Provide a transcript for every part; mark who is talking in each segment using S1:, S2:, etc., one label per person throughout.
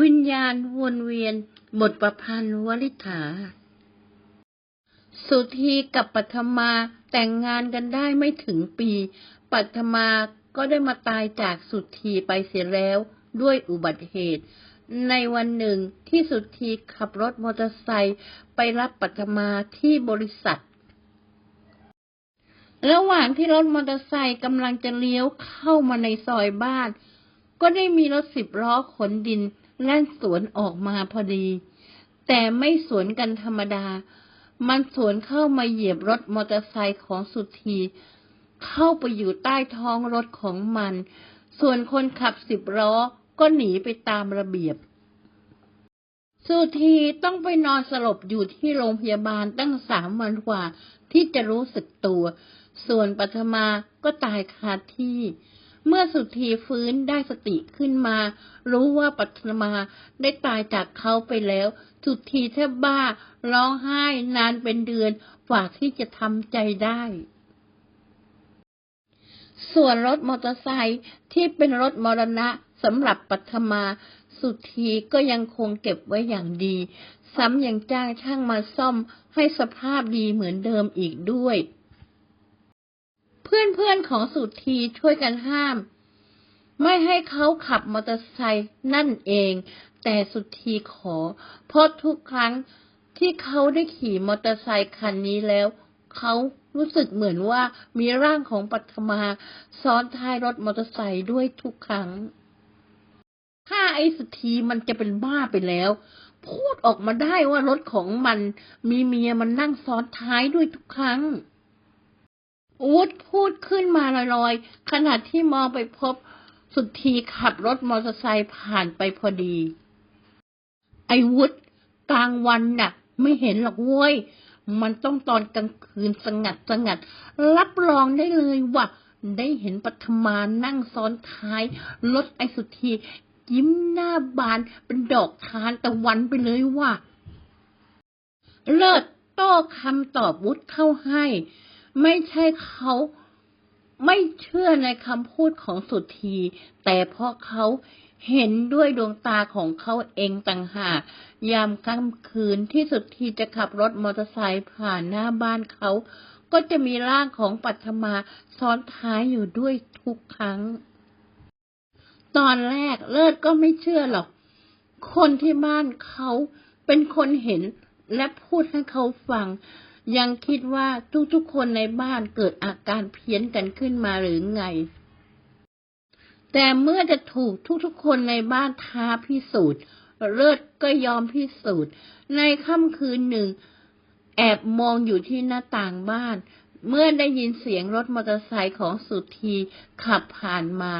S1: วิญญาณวนเวียนบทประพันธ์วลิษฐา สุธีกับปัทมาแต่งงานกันได้ไม่ถึงปี ปัทมาก็ได้มาตายจากสุธีไปเสียแล้วด้วยอุบัติเหตุ ในวันหนึ่งที่สุธีขับรถมอเตอร์ไซค์ไปรับปัทมาที่บริษัท ระหว่างที่รถมอเตอร์ไซค์กำลังจะเลี้ยวเข้ามาในซอยบ้าน ก็ได้มีรถสิบล้อขนดิน แล่นสวนออกมาพอดี แต่ไม่สวนกันธรรมดา มันสวนเข้ามาเหยียบรถมอเตอร์ไซค์ของสุธี เข้าไปอยู่ใต้ท้องรถของมัน ส่วนคนขับสิบล้อก็หนีไปตามระเบียบ สุธีต้องไปนอนสลบอยู่ที่โรงพยาบาลตั้งสามวันกว่าที่จะรู้สึกตัว ส่วนปัทมาก็ตายคาที่ เมื่อสุธีฟื้นได้สติขึ้นมา รู้ว่าปัทมาได้ตายจากเขาไปแล้ว สุธีแทบบ้าร้องไห้นานเป็นเดือนกว่าที่จะทำใจได้ ส่วนรถมอเตอร์ไซค์ที่เป็นรถมรณะสำหรับปัทมา สุธีก็ยังคงเก็บไว้อย่างดี ซ้ำยังจ้างช่างมาซ่อมให้สภาพดีเหมือนเดิมอีกด้วย เพื่อนๆของสุธีช่วยกันห้าม ไม่ให้เขาขับมอเตอร์ไซค์นั่นเอง แต่สุธีขอ เพราะทุกครั้งที่เขาได้ขี่มอเตอร์ไซค์คันนี้แล้ว เขารู้สึกเหมือนว่ามีร่างของปัทมาซ้อนท้ายรถมอเตอร์ไซค์ด้วยทุกครั้ง ถ้าไอ้สุธีมันจะเป็นบ้าไปแล้ว พูดออกมาได้ว่ารถของมันมีเมียมันนั่งซ้อนท้ายด้วยทุกครั้ง วุฒพูดขึ้นมาลอยๆ ขณะที่มองไปพบสุธีขับรถมอเตอร์ไซค์ผ่านไปพอดี ไอ้วุฒกลางวันน่ะ ไม่เห็นหรอกเว้ย มันต้องตอนกลางคืนสงัดสงัด รับรองได้เลยว่า ได้เห็นปัทมานั่งซ้อนท้ายรถไอ้สุธียิ้มหน้าบานเป็นดอกทานตะวันไปเลยว่ะเลิศโต้คำตอบวุฒเข้าให้ ไม่ใช่เขาไม่เชื่อในคำพูดของสุธี แต่เพราะเขาเห็นด้วยดวงตาของเขาเองต่างหาก ยามค่ำคืนที่สุธีจะขับรถมอเตอร์ไซค์ผ่านหน้าบ้านเขา ก็จะมีร่างของปัทมาซ้อนท้ายอยู่ด้วยทุกครั้ง ตอนแรกเลิศก็ไม่เชื่อหรอก คนที่บ้านเขาเป็นคนเห็นและพูดให้เขาฟัง ยังคิดว่าทุกๆคนในบ้านเกิดอาการเพี้ยนกันขึ้นมาหรือไง แต่เมื่อจะถูกทุกๆคนในบ้านท้าพิสูจน์ เลิศก็ยอมพิสูจน์ ในค่ำคืนหนึ่ง แอบมองอยู่ที่หน้าต่างบ้าน เมื่อได้ยินเสียงรถมอเตอร์ไซค์ของสุธีขับผ่านมา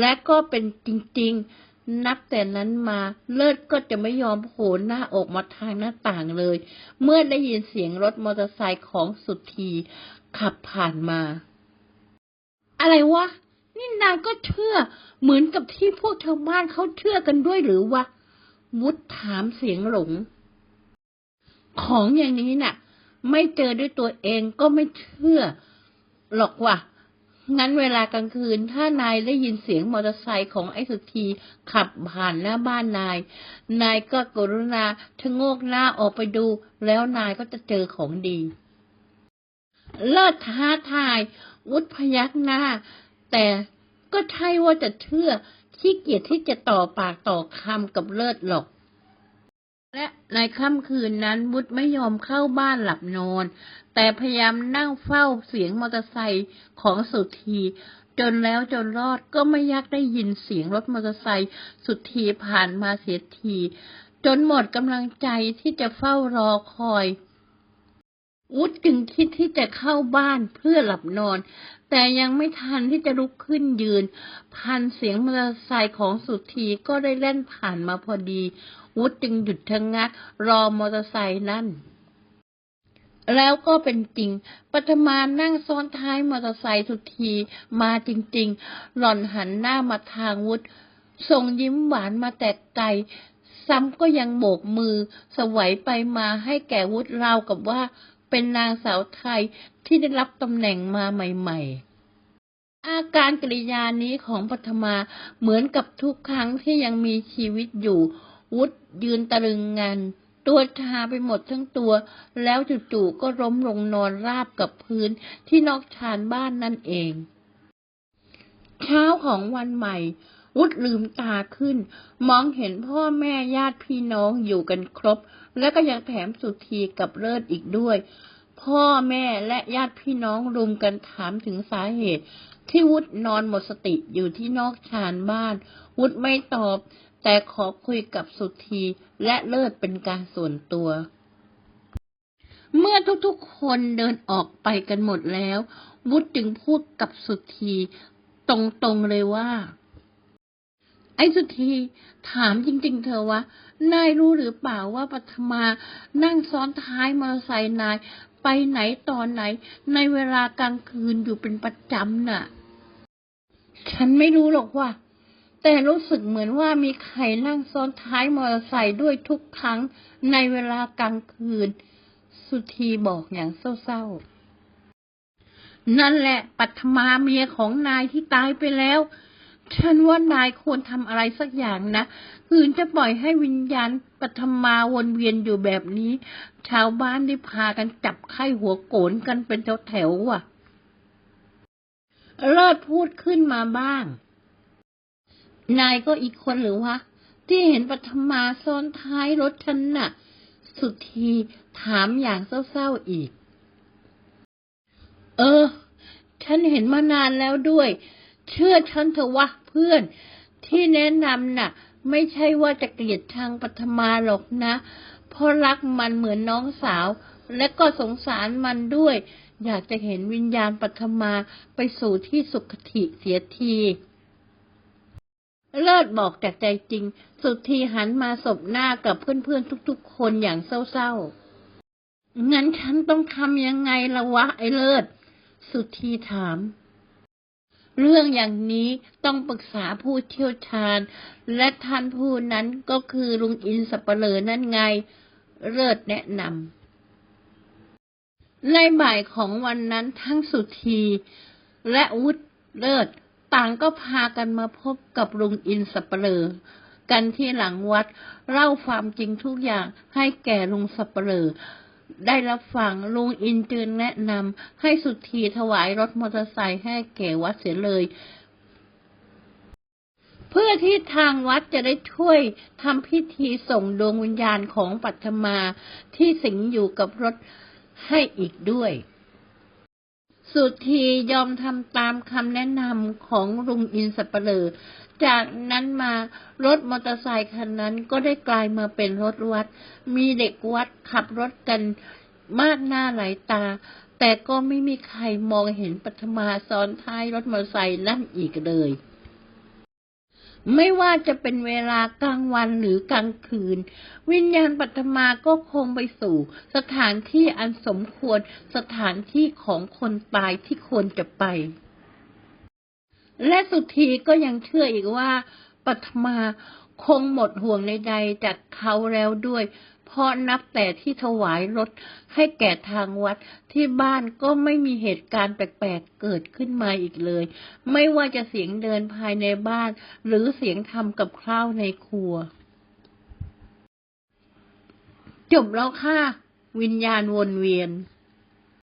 S1: และก็เป็นจริงๆ นับแต่นั้นมาเลิศก็จะไม่ยอมโผล่หน้าออกมาทางหน้าต่างเลย เมื่อได้ยินเสียงรถมอเตอร์ไซค์ของสุธีขับผ่านมา อะไรวะ นี่นางก็เชื่อ เหมือนกับที่พวกชาวบ้านเขาเชื่อกันด้วยหรือวะ วุฒถามเสียงหลง ของอย่างนี้น่ะ ไม่เจอด้วยตัวเองก็ไม่เชื่อ หรอกว่ะ งั้นเวลากลางคืน ถ้านายได้ยินเสียงมอเตอร์ไซค์ของไอ้สุธีขับผ่านหน้าบ้านนาย นายก็กรุณาชะโงกหน้าออกไปดู แล้วนายก็จะเจอของดี เลิศท้าทาย วุฒพยักหน้า แต่ก็ใช่ว่าจะเชื่อขี้เกียจที่จะต่อปากต่อคำกับเลิศหรอก และในค่ำคืนนั้นวุฒไม่ยอมเข้าบ้านหลับนอน แต่พยายามนั่งเฝ้าเสียงมอเตอร์ไซค์ของสุธีจนแล้วจนรอดก็ไม่ยากได้ยินเสียงรถมอเตอร์ไซค์สุธีผ่านมาเสียที จนหมดกำลังใจที่จะเฝ้ารอคอย วุฒจึงคิดที่จะเข้าบ้านเพื่อหลับนอน แต่ยังไม่ทันที่จะลุกขึ้นยืน พันเสียงมอเตอร์ไซค์ของสุธีก็ได้เล่นผ่านมาพอดี วุฒจึงหยุดชะงัก รอมอเตอร์ไซค์นั่น แล้วก็เป็นจริง ปัทมานั่งซ้อนท้ายมอเตอร์ไซค์สุธีมาจริง ๆ หล่อนหันหน้ามาทางวุฒส่งยิ้มหวานมาแต่ไกลซ้ำก็ยังโบกมือสวัยไปมาให้แก่วุฒราวกับว่า เป็นนางสาวไทยที่ได้รับตำแหน่งมาใหม่ๆ อาการกริยานี้ของปัทมาเหมือนกับทุกครั้งที่ยังมีชีวิตอยู่ วุฒยืนตะลึงงันตัวชาไปหมดทั้งตัว แล้วจู่ๆก็ล้มลงนอนราบกับพื้นที่นอกชานบ้านนั่นเอง เช้าของวันใหม่ วุฒลืมตาขึ้น มองเห็นพ่อแม่ญาติพี่น้องอยู่กันครบ และก็ยังแถมสุธีกับเลิศอีกด้วย พ่อแม่และญาติพี่น้องรุมกันถามถึงสาเหตุ ที่วุฒนอนหมดสติอยู่ที่นอกชานบ้าน วุฒไม่ตอบ แต่ขอคุยกับสุธีและเลิศเป็นการส่วนตัวเมื่อทุกๆ คนเดินออกไปกันหมดแล้ว วุฒจึงพูดกับสุธีตรงๆเลยว่า ไอ้สุธีถามจริง ๆ เธอวะนายรู้หรือเปล่าว่าปัทมานั่งซ้อนท้ายมอเตอร์ไซค์นายไปไหนตอนไหน ในเวลากลางคืนอยู่เป็นประจำน่ะ ฉันไม่รู้หรอกว่า แต่รู้สึกเหมือนว่ามีใครนั่งซ้อนท้ายมอเตอร์ไซค์ด้วยทุกครั้งในเวลากลางคืน สุธีบอกอย่างเศร้าๆนั่นแหละปัทมาเมียของนายที่ตายไปแล้ว ฉันว่านายควรทำอะไรสักอย่างนะคืนจะปล่อยให้วิญญาณปัทมาวนเวียนอยู่แบบนี้ ชาวบ้านได้พากันจับไข้หัวโกนกันเป็นแถวๆว่ะ เลิศพูดขึ้นมาบ้าง นายก็อีกคนหรือวะ ที่เห็นปัทมาซ้อนท้ายรถฉันน่ะ สุธีถามอย่างเศร้าๆอีก เออ ฉันเห็นมานานแล้วด้วย เชื่อฉันเถอะวะเพื่อน ที่แนะนำน่ะ ไม่ใช่ว่าจะเกลียดทางปัทมาหรอกนะ เพราะรักมันเหมือนน้องสาว และก็สงสารมันด้วย อยากจะเห็นวิญญาณปัทมาไปสู่ที่สุขติเสียทีเลิศบอกจากใจจริง สุธีหันมาสบหน้ากับเพื่อนๆทุกๆ คนอย่างเศร้าๆ งั้นฉันต้องทำยังไงละวะไอ้เลิศ สุธีถาม เรื่องอย่างนี้ต้องปรึกษาผู้เชี่ยวชาญ และท่านผู้นั้นก็คือลุงอินสับเปลอนั่นไง เลิศแนะนำในบ่ายของวันนั้นทั้งสุธีและวุฒเลิศต่างก็พากันมาพบกับลุงอินสับเปลอกันที่หลังวัด เล่าความจริงทุกอย่างให้แก่ลุงสับเปลอ ได้รับฟังลุงอินจึงแนะนำให้สุธีถวายรถมอเตอร์ไซค์ให้แก่วัดเสียเลย เพื่อที่ทางวัดจะได้ช่วยทำพิธีส่งดวงวิญญาณของปัทมาที่สิงอยู่กับรถให้อีกด้วย สุธียอมทำตามคำแนะนำของลุงอินสับเปลอ จากนั้นมารถมอเตอร์ไซคันนั้นก็ได้กลายมาเป็นรถวัด มีเด็กวัดขับรถกันมากหน้าหลายตา แต่ก็ไม่มีใครมองเห็นปัทมาซ้อนท้ายรถมอเตอร์ไซค์นั่นอีกเลย ไม่ว่าจะเป็นเวลากลางวันหรือกลางคืน วิญญาณปัทมาก็คงไปสู่ สถานที่อันสมควรสถานที่ของคนตายที่ควรจะไป และสุธีก็ยังเชื่ออีกว่าปัทมาคงหมดห่วงใดๆจากเขาแล้วด้วย เพราะนับแต่ที่ถวายรถให้แก่ทางวัดที่บ้านก็ไม่มีเหตุการณ์แปลกๆเกิดขึ้นมาอีกเลย ไม่ว่าจะเสียงเดินภายในบ้าน หรือเสียงทำกับข้าวในครัว จบแล้วค่ะ วิญญาณวนเวียน